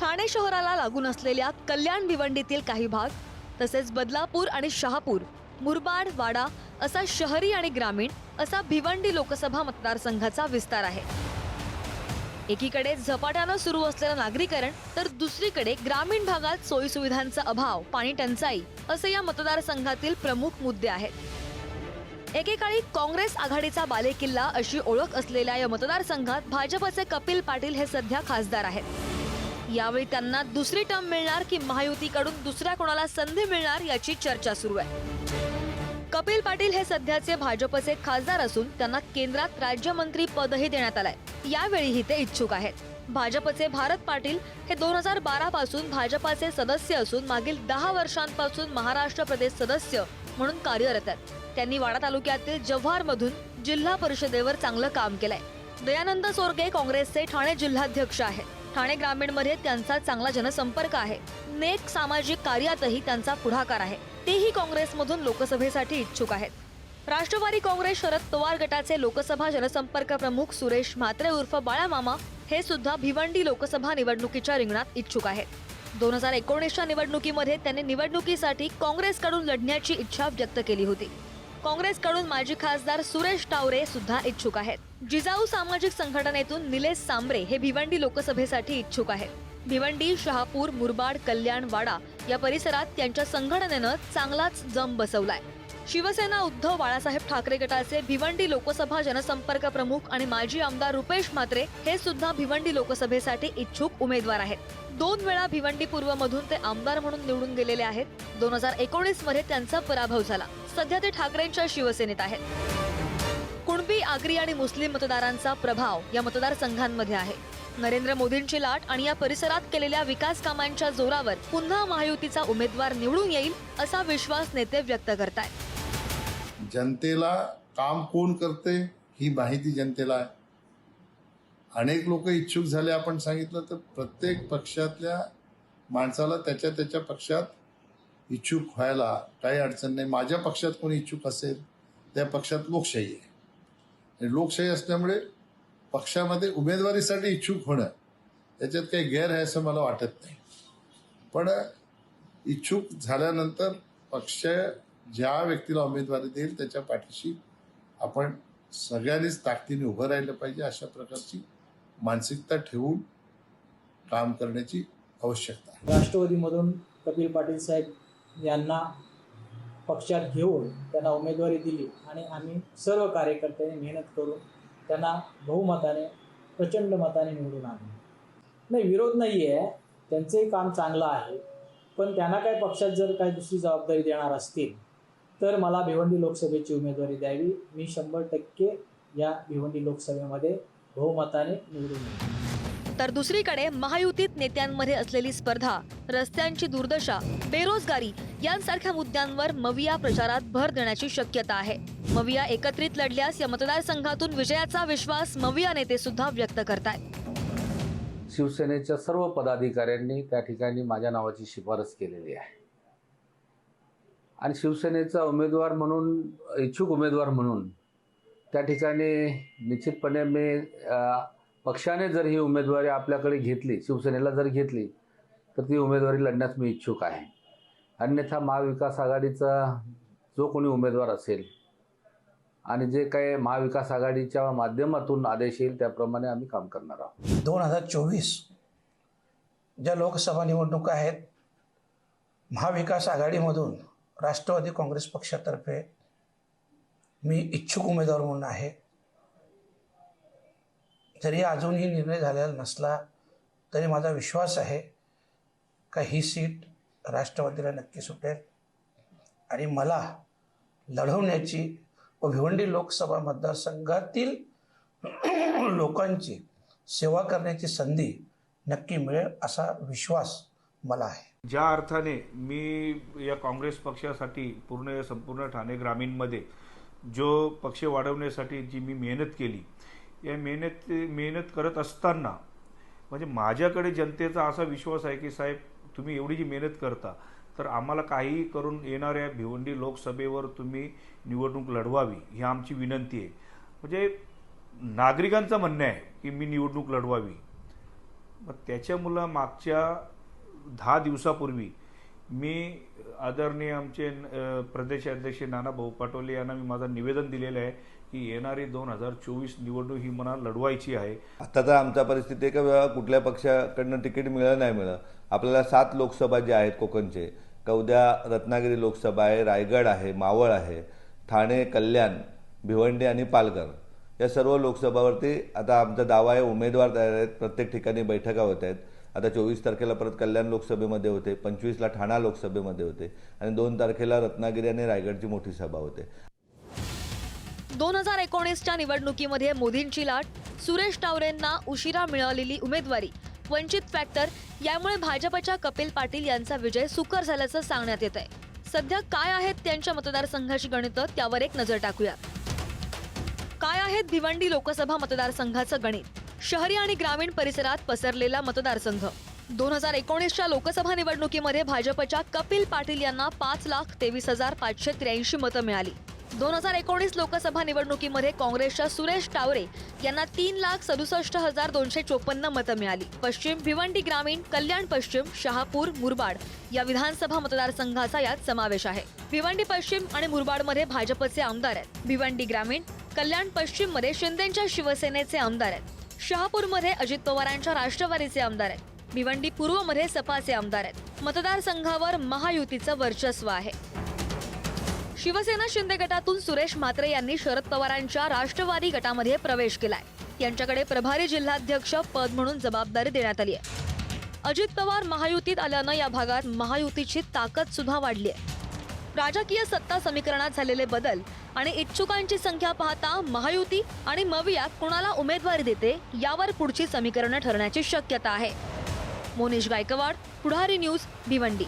ठाणे शहराला लागून असलेल्या कल्याण भिवंडीतील काही भाग तसेच बदलापूर आणि शहापूर मुरबाड वाडा असा शहरी आणि ग्रामीण असा भिवंडी लोकसभा मतदारसंघाचा विस्तार आहे. एकीकडे झपाट्यानं सुरू असलेलं नागरीकरण तर दुसरीकडे ग्रामीण भागात सोयीसुविधांचा अभाव पाणी टंचाई असे या मतदारसंघातील प्रमुख मुद्दे आहेत. एकेकाळी काँग्रेस आघाडीचा बालेकिल्ला अशी ओळख असलेल्या या मतदारसंघात भाजपचे कपिल पाटील हे सध्या खासदार आहेत. यावेळी त्यांना दुसरी टर्म मिळणार की महायुतीकडून दुसऱ्या कोणाला संधी मिळणार याची चर्चा सुरू आहे. कपिल पाटील हे सध्याचे भाजपचे खासदार असून त्यांना केंद्रात राज्यमंत्री पदही देण्यात आलंय. यावेळीही ते इच्छुक आहेत. भाजपचे भारत पाटील हे दोन हजार बारा पासून भाजपाचे सदस्य असून मागील दहा वर्षांपासून महाराष्ट्र प्रदेश सदस्य म्हणून कार्यरत आहेत. त्यांनी वाडा तालुक्यातील जव्हार मधून जिल्हा परिषदेवर चांगलं काम केलंय. दयानंद सोरगे काँग्रेसचे ठाणे जिल्हाध्यक्ष आहेत. ठाणे ग्रामीणमध्ये त्यांचा चांगला जनसंपर्क आहे. नेक सामाजिक कार्यातही त्यांचा पुढाकार आहे. तेही काँग्रेसमधून लोकसभेसाठी इच्छुक आहेत. राष्ट्रवादी काँग्रेस शरद पवार गटाचे लोकसभा जनसंपर्क प्रमुख सुरेश म्हात्रे उर्फ बाळामामा हे सुद्धा भिवंडी लोकसभा निवडणुकीच्या रिंगणात इच्छुक आहेत. दोन हजार एकोणीसच्या निवडणुकीमध्ये त्यांनी निवडणुकीसाठी काँग्रेसकडून लढण्याची इच्छा व्यक्त केली होती. काँग्रेसकडून माजी खासदार सुरेश टावरे सुद्धा इच्छुक आहेत. जिजाऊ सामाजिक संघटनेतून निलेश सांबरे हे भिवंडी लोकसभेसाठी इच्छुक आहेत. भिवंडी शहापूर मुरबाड कल्याण वाडा या परिसरात त्यांच्या संघटनेनं चांगलाच जम बसवलाय. शिवसेना उद्धव बाळासाहेब ठाकरे गटाचे भिवंडी लोकसभा जनसंपर्क प्रमुख आणि माजी आमदार रुपेश म्हात्रे हे सुद्धा भिवंडी लोकसभेसाठी इच्छुक उमेदवार आहेत. दोन वेळा भिवंडी पूर्व मधून ते आमदार म्हणून निवडून गेलेले आहेत. दोन हजार एकोणीसमध्ये त्यांचा पराभव झाला. सध्या ते ठाकरेंच्या शिवसेनेत आहेत. कुणबी आगरी आणि मुस्लिम मतदारांचा प्रभाव या मतदारसंघांमध्ये आहे. नरेंद्र मोदींची लाट आणि या परिसरात केलेल्या विकास कामांच्या जोरावर पुन्हा महायुतीचा उमेदवार निवडून येईल असा विश्वास नेते व्यक्त करतायत. जनतेला काम कोण करते ही माहिती जनतेला आहे. अनेक लोक इच्छुक झाले आपण सांगितलं तर प्रत्येक पक्षातल्या माणसाला त्याच्या त्याच्या पक्षात इच्छुक व्हायला काही अडचण नाही. माझ्या पक्षात कोणी इच्छुक असेल त्या पक्षात लोकशाही आहे. आणि लोकशाही असल्यामुळे पक्षामध्ये उमेदवारीसाठी इच्छुक होणं त्याच्यात काही गैर आहे असं मला वाटत नाही. पण इच्छुक झाल्यानंतर पक्ष ज्या व्यक्तीला उमेदवारी देईल त्याच्या पाठीशी आपण सगळ्यांनीच ताकदीने उभं राहिलं पाहिजे अशा प्रकारची मानसिकता ठेवून काम करण्याची आवश्यकता आहे. राष्ट्रवादीमधून कपिल पाटील साहेब यांना पक्षात घेऊन त्यांना उमेदवारी दिली आणि आम्ही सर्व कार्यकर्त्यांनी मेहनत करून त्यांना बहुमताने प्रचंड मताने निवडून आणले. नाही विरोध नाही आहे त्यांचंही काम चांगलं आहे. पण त्यांना काय पक्षात जर काही दुसरी जबाबदारी देणार असतील तर मला भिवंडी लोकसभेची उमेदवारी द्यावी. मी शंभर टक्के या भिवंडी लोकसभेमध्ये बहुमताने निवडून येईन. तर दुसरीकडे महायुतीत नेत्यांमध्ये असलेली स्पर्धा रस्त्यांची दुर्दशा बेरोजगारी यांसारख्या मुद्द्यांवर मविया प्रचारात भर देण्याची शक्यता आहे. मविया एकत्रित लढल्यास या मतदारसंघातून विजयाचा विश्वास मविया नेते सुद्धा व्यक्त करतायत. शिवसेनेच्या सर्व पदाधिकाऱ्यांनी त्या ठिकाणी माझ्या नावाची शिफारस केलेली आहे. आणि शिवसेनेचा उमेदवार म्हणून इच्छुक उमेदवार म्हणून त्या ठिकाणी निश्चितपणे मी पक्षाने जर ही उमेदवारी आपल्याकडे घेतली शिवसेनेला जर घेतली तर ती उमेदवारी लढण्यास मी इच्छुक आहे. अन्यथा महाविकास आघाडीचा जो कोणी उमेदवार असेल आणि जे काही महाविकास आघाडीच्या माध्यमातून आदेश येईल त्याप्रमाणे आम्ही काम करणार आहोत. दोन हजार चोवीस ज्या लोकसभा निवडणुका आहेत महाविकास आघाडीमधून राष्ट्रवादी काँग्रेस पक्षातर्फे मी इच्छुक उमेदवार म्हणून आहे. जरी अजूनही निर्णय झालेला नसला तरी माझा विश्वास आहे का ही सीट राष्ट्रवादीला नक्की सुटेल आणि मला लढवण्याची व भिवंडी लोकसभा मतदारसंघातील लोकांची सेवा करण्याची संधी नक्की मिळेल असा विश्वास मला आहे. ज्या अर्थाने मी या काँग्रेस पक्षासाठी पूर्ण संपूर्ण ठाणे ग्रामीणमध्ये जो पक्ष वाढवण्यासाठी जी मी मेहनत केली या मेहनत मेहनत करत असताना म्हणजे माझ्याकडे जनतेचा असा विश्वास आहे की साहेब तुम्ही एवढी जी मेहनत करता तर आम्हाला काहीही करून येणाऱ्या भिवंडी लोकसभेवर तुम्ही निवडणूक लढवावी ही आमची विनंती आहे. म्हणजे नागरिकांचं म्हणणं आहे की मी निवडणूक लढवावी. मग त्याच्यामुळं मागच्या दहा दिवसापूर्वी मी आदरणीय आमचे प्रदेशाध्यक्ष नाना भाऊ पाटोले यांना मी माझं निवेदन दिलेलं आहे की येणारी दोन हजार चोवीस निवडणूक ही मला लढवायची आहे. आता तर आमच्या परिस्थिती आहे का कुठल्या पक्षाकडनं तिकीट मिळलं नाही मिळालं. आपल्याला सात लोकसभा ज्या आहेत कोकणचे का उद्या रत्नागिरी लोकसभा आहे रायगड आहे मावळ आहे ठाणे कल्याण भिवंडी आणि पालघर या सर्व लोकसभावरती आता आमचा दावा आहे उमेदवार तयार आहेत प्रत्येक ठिकाणी बैठका होत आहेत. आता चोवीस तारखेला परत कल्याण लोकसभेमध्ये होते पंचवीसला ठाणा लोकसभेमध्ये होते आणि दोन तारखेला रत्नागिरी आणि रायगडची मोठी सभा होते. दोन हजार एकोणीसच्या निवडणुकीमध्ये मोदींची लाट सुरेश टावरेंना उशिरा मिळालेली उमेदवारी वंचित फॅक्टर यामुळे भाजपच्या कपिल पाटील यांचा विजय सुकर झाल्याचं सांगण्यात येत आहे सध्या काय आहेत त्यांच्या मतदारसंघाची गणितं त्यावर एक नजर टाकूया. काय आहेत भिवंडी लोकसभा मतदारसंघाचं गणित? शहरी आणि ग्रामीण परिसरात पसरलेला मतदारसंघ. दोन हजार एकोणीसच्या लोकसभा निवडणुकीमध्ये भाजपच्या कपिल पाटील यांना पाच लाख तेवीस हजार पाचशे त्र्याऐंशी मतं मिळाली. दोन हजार एकोणीस लोकसभा निवडणुकीमध्ये काँग्रेसच्या सुरेश टावरे यांना तीन लाख सदुसष्ट हजार दोनशे चोपन्न मतं मिळाली. पश्चिम भिवंडी ग्रामीण कल्याण पश्चिम शहापूर मुरबाड या विधानसभा मतदारसंघाचा यात समावेश आहे. भिवंडी पश्चिम आणि मुरबाडमध्ये भाजपचे आमदार आहेत. भिवंडी ग्रामीण कल्याण पश्चिममध्ये शिंदेच्या शिवसेनेचे आमदार आहेत. शहापूरमध्ये अजित पवारांच्या राष्ट्रवादीचे आमदार आहेत. भिवंडी पूर्वमध्ये सपाचे आमदार आहेत. मतदारसंघावर महायुतीचं वर्चस्व आहे. शिवसेना शिंदे गटातून सुरेश म्हात्रे यांनी शरद पवारांच्या राष्ट्रवादी गटामध्ये प्रवेश केलाय. यांच्याकडे प्रभारी जिल्हाध्यक्ष पद म्हणून जबाबदारी देण्यात आली आहे. अजित पवार महायुतीत आल्यानं या भागात महायुतीची ताकद सुद्धा वाढली आहे. राजकीय सत्ता समीकरणात झालेले बदल आणि इच्छुकांची संख्या पाहता महायुती आणि मविया कुणाला उमेदवारी देते यावर पुढची समीकरणं ठरण्याची शक्यता आहे. मोनिश गायकवाड पुढारी न्यूज भिवंडी.